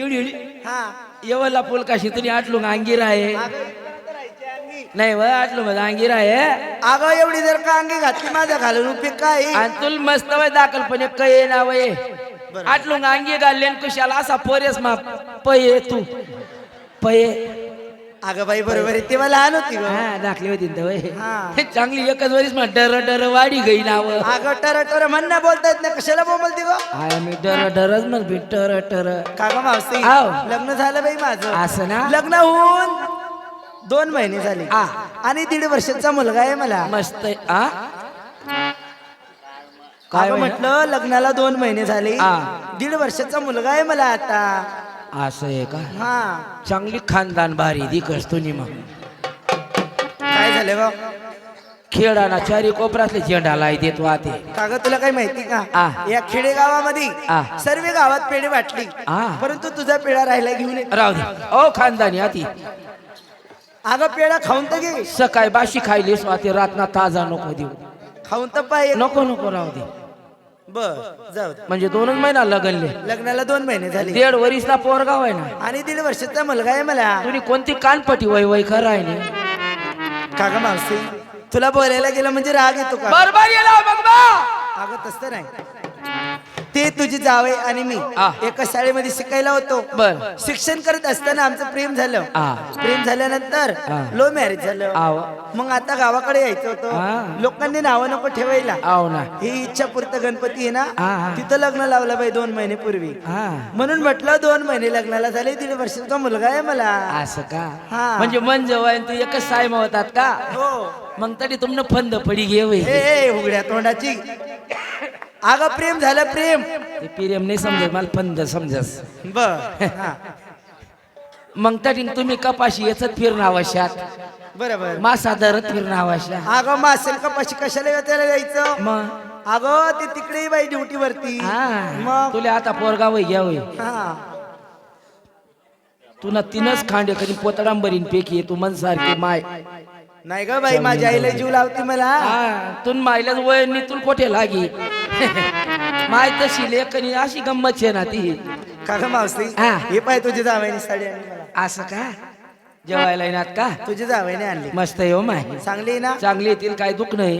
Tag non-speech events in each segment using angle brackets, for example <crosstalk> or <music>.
एवढी एवढी हा. येवला पूल काशी? तरी आटलू अंगीर आहे. नाही व आटलू मग अंगीर आहे. अगं एवढी जर का अंगी घातली माझ्या घालून उपयोग काय? आणि तुला मस्त वय दाखल पण एक कये ना वय आटलू अंगी घालले कुशाला असा पोरेस मा पये तू. पये. अगं बाई बरोबर आहे. तेव्हा लहान होती गं. हा दाखली होती ना वय हा. चांगली एकच वरीस मग डर डर वाढी गई नाव. अगं टर टर म्हण ना बोलता येत नाही. कशाला बोलती गो? आय मी डर डरच मग भी टर टर का ग मावशी? आव. लग्न झालं बाई माझं. असं ना? लग्न होऊन दोन महिने झाले. आ. आणि दीड वर्षाचा मुलगा आहे मला. मस्त आहे. आ? काय म्हटलं म्हटलं लग्नाला दोन महिने झाले. आ. दीड वर्षाचा मुलगा आहे मला आता. असं आहे का? हा. चांगली खानदान भारी दिकस तुम्ही मग काय झालं ग खेळाना चारी कोपरातले झेंडा लाई देत वाते काग तुला काही माहिती आ. का या खेडेगावामध्ये आ. सर्व गावात पेढे वाटली. आ. परंतु तुझा पेढा राहिला घेऊन ये. राहू दे. ओ खानदानी आती अगं पेढा खाऊन तर घे. सकाळी बाशी खायली स्वाती रातना ताजा नको देऊ. खाऊन तर पाहिजे नको नको राहू दे. बर जाऊ दे. म्हणजे दोनच महिना लगनले लग्नाला दोन महिने झाले. दीड वरीसला पोरगाव आहे ना. आणि दीड वर्षाचा मुलगा आहे मला. तुम्ही कोणती कानपटी वय वय खरं आहे ना काका मावशी तुला बोलायला गेलं म्हणजे राग येतो का? बरोबर येला बघ बा. अगं तसं नाही. ते तुझी जावे आणि मी आ. एका शाळेमध्ये शिकायला होतो. बर. शिक्षण करत असताना आमचं प्रेम झालं. आ. प्रेम झाल्यानंतर आ. लो मॅरेज झालं. मग आता गावाकडे यायचं आ. होतं लोकांनी नावं नको ठेवायला. आव ना. ही इच्छा पुरत गणपती आहे आ, ना आ. तिथं लग्न लावलं बाई दोन महिने पूर्वी. हा म्हणून म्हटलं दोन महिने लग्नाला झाले दीड वर्षाचा मुलगा आहे मला. असं का? हा. म्हणजे मन जवळ तू एकच साय होतात का? हो. मग तरी तुमनं फंद पडी घे वय. ए ए, उघड्या तोंडाची. अगं प्रेम झालं प्रेम. ते पिरेम नाही समजत मला फंद समजस बर. मग तरी तुम्ही कपाशी याच फिरणं आवश्यक बरोबर. मासा धरत फिरणं आवश्यक अगं मासेल कपाशी कशाला त्याला जायचं मग? अगं ते तिकडे बाई ड्युटी वरती हा मग? तुला आता पोरगा वय घ्या वय हा. तुला तीनच खांडे कधी पोतडांबरीन पैकी तू मन सारखी माय. नाही ग बाई माझ्या आईला जीव लावती मला. हा तुन मायलाच वय नी तुला कोठे लागी. माय तशी लेखनी अशी गंमत आहे ना ती. का ग मावशी हा. हे पाय तुझी जावयाने साडी आणली मला. असं का? जेवायला येणार का तुझी जावयाने आणली. मस्त आहे हो माय. चांगली आहे ना? चांगली येतील काय दुख नाही.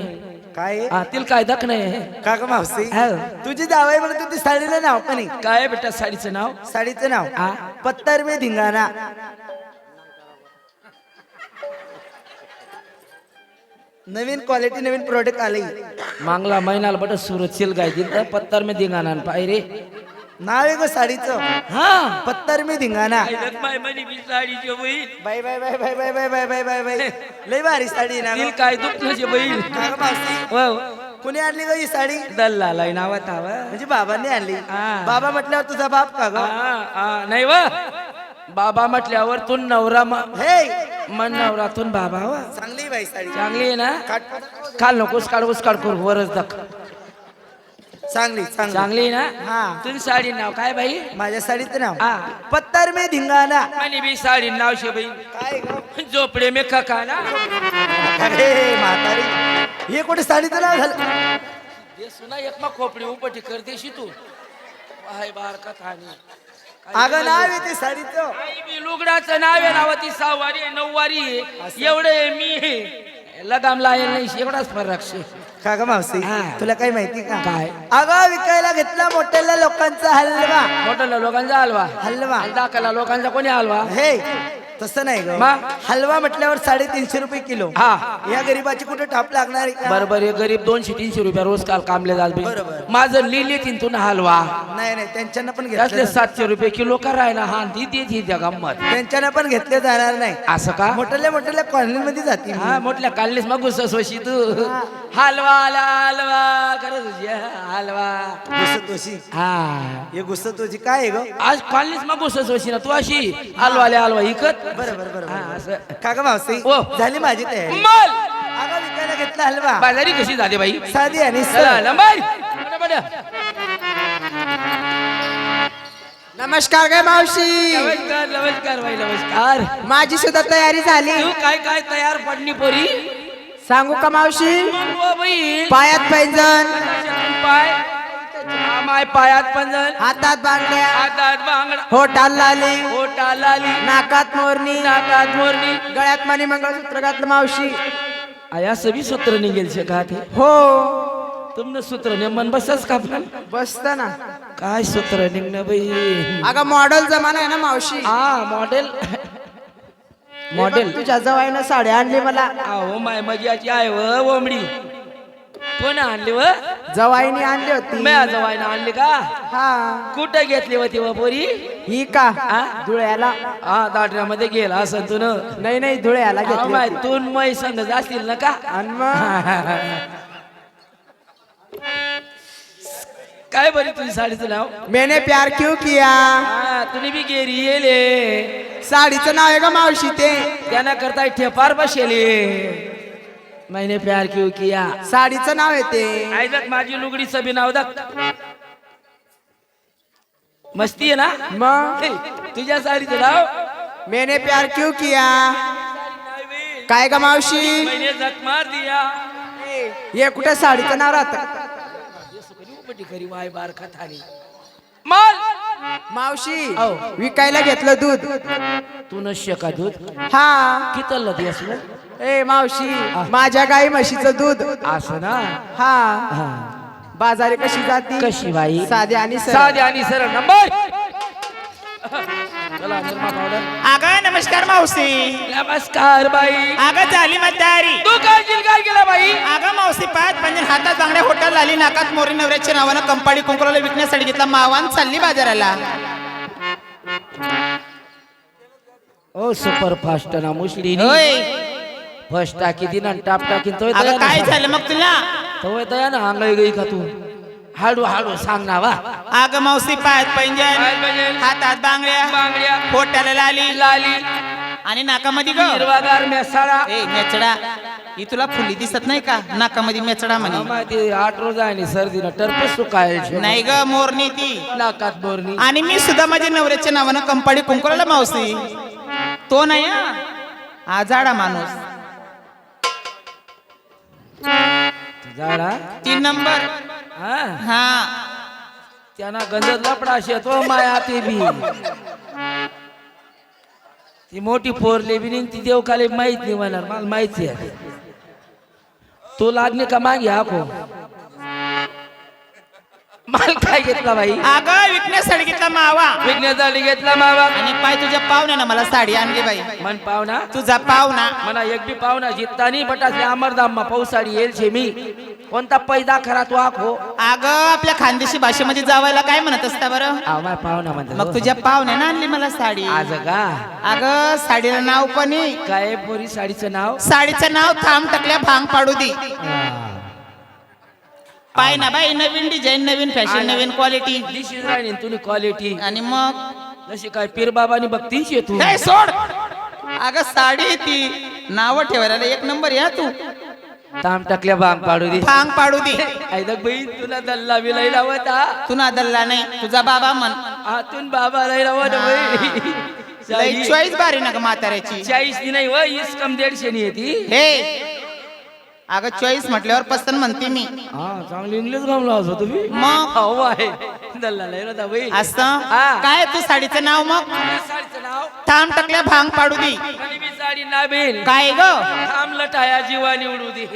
काय? आहे? हा तिला काय दख नाही. का ग मावशी? हो. तुझी जावई म्हणून तू ती साडीला नाव पण आहे. काय बेटा साडीचं नाव? साडीचं नाव? हा. पत्तर में धिंगाणा. नवीन क्वालिटी नवीन प्रोडक्ट आले मांगला महिन्याला बट सुरत शिल गाय दिल पत्तर में धिंगाणा पाय रे. नाव आहे ग साडीचं. हा. पत्तर में धिंगाणा. बाय म्हणे मी साडीची बहीण bye bye bye bye bye bye bye bye bye bye लय भारी साडी ना. काय दुख नसे बहीण का ग मावशी कुणी आणली ग ही साडी? दल्ला लाई नावात हवा म्हणजे बाबांनी आणली. हा. बाबा म्हटल्यावर तुझा बाप का ग? नाही व. बाबा म्हटल्यावर तू नवरा म- हे! मन नवरातून बाबा वा चांगली आहे बाई साडी. चांगली आहे ना? काल नकोस काढ उस काढ करू वरच दाख चांगली चांगली. चांगली आहे ना? हा. तुझी साडी नाव काय बाई? माझ्या साडीचं नाव. हा. पत्तर में धिंगाणा. आणि बी साडी नाव शे बाई. काय ग? झोपडे मे खका ना? अरे म्हातारी. हे कुठे साडीचं नाव झालं? हे सुना एक मग खोपडी उपटी करतेशी तू. हाय बार कथानी अगं नाव आहे ते साडीचं. आई बी लुगडाचं नाव आहे नाव ती सहावारी आहे, नऊवारी आहे. एवढे आहे मी. लगाम लायल नाही एवढाच फरक शे का ग मावशी? हा. तुला काही माहिती का? काय? अगं विकायला घेतला मोठ्याला लोकांचा हलवा. मोठ्या लोकांचा हलवा. हलवा. दाखला लोकांचा कोणी हलवा? हे. तसं नाही ग. मग? हलवा म्हटल्यावर साडेतीनशे रुपये किलो. हा. या गरीबाची कुठे टाप लागणार आहे? का? बरोबर हे गरीब दोनशे तीनशे रुपया रोज काल कामले जात बी. बरोबर. माझं लिहिले तिथून हलवा. नाही नाही त्यांच्यानं पण त्यातले घेतले सातशे रुपये किलो करायला हा ती देत त्या गंमत. त्यांच्यानं पण घेतले जाणार नाही. असं का? मोठ्याल्या मोठ्याल्या कॉलनीमध्ये जातील हा मोठल्या काढलीस मग गुस्सोशी तू. हलवा आला हलवा होती, हा, हलवा. हा. हे गुसतोशी काय आहे ग? आज काढलीस मग गुस्सोशी ना तू अशी. हलवाले हलवा इकत. बरोबर बरोबर हा, असं. काका मावशी ओ. झाली माझी तयारी. मल विकायला घेतला हलवा. बाजारी कशी झाली बाई? साधी आणि चला सरळ. लंबाई बडा, बडा. नमस्कार काय मावशी. नमस्कार नमस्कार बाई नमस्कार. माझी सुद्धा तयारी झाली. तू काय काय तयार पडली पोरी? सांगू का मावशी? बाई. पायात पैंजण कशातून पाय. माय पायात पंजन. हातात बांगड्या. हातात बांगडा. होटाल लाली. ओटा लाली. नाकात मोरणी. नाकात मोरणी. गळ्यात मणी मंगळसूत्र घातलं मावशी. आया सभी सूत्र निघेल शे का ते? हो. तुमनं सूत्र नेमन बसच का पण बसत ना. काय सूत्र निघणं बाई? अगं मॉडेल जमाना आहे ना मावशी. हा मॉडेल मॉडेल. तुझ्या जवाईनं साडी आणली मला. अहो माय मजाची आहे व ओमडी. कोण आणली व? जवाईनी आणली होती. मी जवायनं आणली का? हा. कुठं घेतली होती व पोरी? ही का? हा? धुळ्याला. हा दाटऱ्यामध्ये गेला असं तुन नाही नाही धुळ्याला घेतली माय होती. तून मै संग जातील ना का? आणि मग? <laughs> काय बरी तुझी साडीचं नाव? मैंने प्यार क्यों किया? हा तुम्ही बी गेरी येले. साडीचं नाव आहे का मावशी ते? त्यांना करता ठेपार बसेले. मैंने प्यार क्यों किया? साडीचं नाव आहे ते. ऐकत माझी लुगडीचं बी नाव दक मस्ती आहे ना? मग? हे, तुझ्या साडीचं नाव? मैंने प्यार क्यों किया? काय का मावशी? मैंने जख मार दिया. हे कुठे साडीचं नाव राहत? माल मावशी. विकायला घेतलं दूध. तू नश्य का दूध? हा. कितल दिवस ए मावशी माझ्या गाई म्हशीचं दूध. असं ना? हा. हा. बाजारी कशी जाती? कशी बाई? साधी आणि सरळ. साधे आणि सरळ. नंबर! चला निर्मा पावडर अगं नमस्कार मावशी. नमस्कार बाई. अगं झाली मतदारी तू काय जिल काय केला बाई? अगं मावशी पाच पंजन हातात बांगड्या होटल आली नाकात मोरी नवऱ्याच्या नावानं कंपाडी कुंकुराला विकण्यासाठी घेतला मावान चालली बाजाराला. ओ सुपर फास्ट ना मुसली होय. फर्स्ट टाकी दिन आणि टाप टाकी तो अगं काय झालं मग तुला? तो दया ना आंगळी गई का तू? हाडू हाडू सांग ना वा. अगं मावशी पाच पंजन हातात बांगड्या बांगड्या. लाली. लाली. आणि नाकामध्ये ग. हिरवागार मेसाळा. ए मेचडा. ही तुला फुली दिसत नाही का? नाकामध्ये मेचडा म्हणे. माहिती आठ रोज आहे सर्दीनं टरपस सुकायची नाही ग मोरणी ती. नाकात बोरणी आणि मी सुद्धा माझ्या नवऱ्याच्या नावानं कंपाडी कुंकुराला मावशी. तो नाही हा. हा जाडा माणूस. झाडा तीन नंबर. हा? हा. त्यांना गंध लपडा शेतो माया ते बी. ती मोठी पोरली बी ती देवकाले माहीत नाही म्हणणार मला माहिती आहे. तू लागणे का मागे आखो माल काय घेतला बाई? अगं विकण्यासाठी घेतला मावा. विघ्नेसाठी घेतला मावा. आणि पाय तुझ्या पाहुण्यानं मला साडी आणली बाई. मन पावना तुझा पाहुणा. मला एक बी पाहुणा जित्ता नाही बटासले अमरदाम पावसाळी येईल छे मी. कोणता पैदा खरा तू आखो? अगं आपल्या खानदेशी भाषेमध्ये जावायला काय म्हणत असता बरं? आव माय पाहुणा म्हणतो. मग तुझ्या पाहुण्यानं आणली मला साडी. आज का? अगं साडीला नाव पण आहे. काय पोरी साडीचं नाव? साडीचं नाव थांब टाकल्या भांग पाडू दे. पाय ना बाई नवीन डिझाईन नवीन फॅशन नवीन क्वालिटी तुम्ही क्वालिटी आणि मग? जशी काय पीर बाबानी बघतीच ये तू? हे सोड! अगं साडी आहे ती नाव ठेवायला एक नंबर या तू. ताम टाकल्या बांग पाडू दे. भांग पाडू दे. ऐदक तुला दल्ला विलाई लावत हा. तू ना दल्ला नाही तुझा बाबा म्हण. आतून बाबा लई लावत लई चॉईस बारी ना म्हाताऱ्याची. चाळीस दी नाही व हीच कम दीडशे नी येते. हे. अगं चॉईस म्हटल्यावर पसंत म्हणते मी. हा चांगली इंग्लिश गमला होता तुम्ही मग? हो आहे. असं. काय तू साडीचं नाव मग? साडीचं नाव? थांब टाकल्या भांग पाडू दे. आणि मी साडी नाबेल काय ग? थांब लटाया जीवा निवडू दे.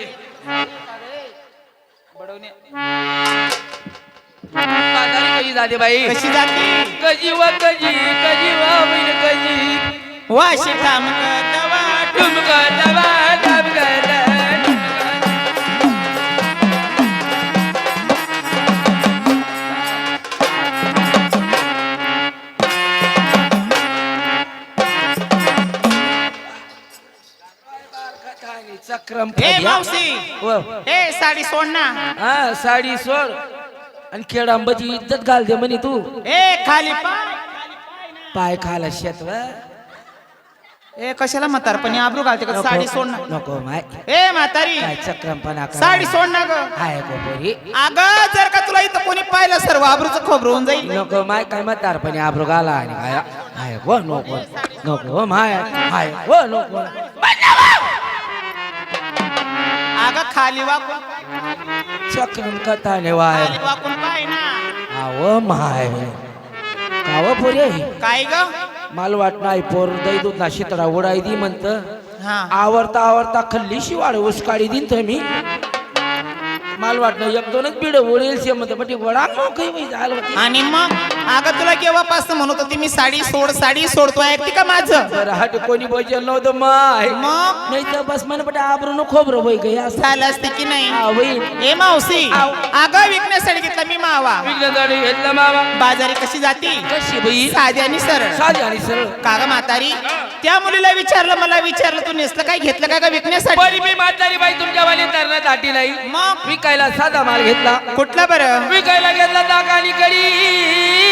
म्हातारी कशी जाते बाई? कशी जाते? कजी वा कजी कजी वा कजी वाशी थांब तवा ठुमका दवा चक्रम हे. मावशी व. हे साडी सोड ना. हा साडी सोड. आणि खेळांबाची इज्जत घाल दे म्हणे तू. ए खाली पाय पाय खाला शेत व. ए कशाला म्हातारपणी आबरू घालते का? साडी सोड ना. नको माय. ए म्हातारी. काय चक्रमपणा करा. साडी सोड ना ग. हाय गो पोरी अगं जर का तुला इथं कोणी पाहिलं सर्व आबरूचं खोबरं होऊन जाईल. नको माय. काय म्हातारपणी आब्रो घाला आणि काय हाय गो नको. नको माय. हाय गो नको. खाली वाकून. चक्रम कथा ने वाय. खाली वाकून पाय ना. Oh my. काव पोरे? काय ग? मला वाटणार आई पोर. दै दूध ना शितळा उडाई दी म्हणत. हा. आवरता आवरता खल्ली शिवाळ उसकाडी दिन मी. मला वाटलं एक दोनच बिड ओळेल शे म्हणते. ती वडा काही माहिती झालं आणि मग? अगं तुला केव्हापासून म्हणत होती मी साडी सोड साडी सोडतो ऐकते का माझं? कोणी बजेल नव्हतं माय. मग? नाही तर बस म्हणे पण आबरून खोबरं असं? झालं असते की नाही? हा, ए मावशी. अगं विकण्यासाठी घेतला मी मावा. घेतला मामा बाजारी कशी जाती? कशी बाई? साधी आणि सरळ. साधी आणि सरळ. काग म्हातारी? त्या मुलीला विचारलं मला विचारलं तू नेसलं काय घेतलं काय का विकण्यासाठी? बरी मी म्हातारी बाई तुमच्या वाली तरणात आटी नाही. मग? विकायला साधा माल घेतला. कुठला बरं? विकायला घेतला दागानी कडी.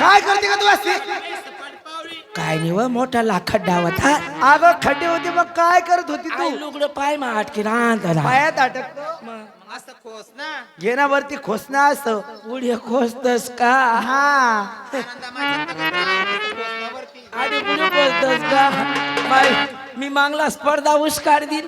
काय करते का तू असते काय नाही व मोठा लाखट डावत हा. अगं खड्डे होते मग काय करत होती तू? लुगडं पाय मा अटकी राहता पायात अटकतो? असं खोस ना. घे ना वरती खोसना असतं पुढे खोसतस का? हा. आणि पुढे खोसतस का? बाई, मी मागला स्पर्धा उस्कार दिन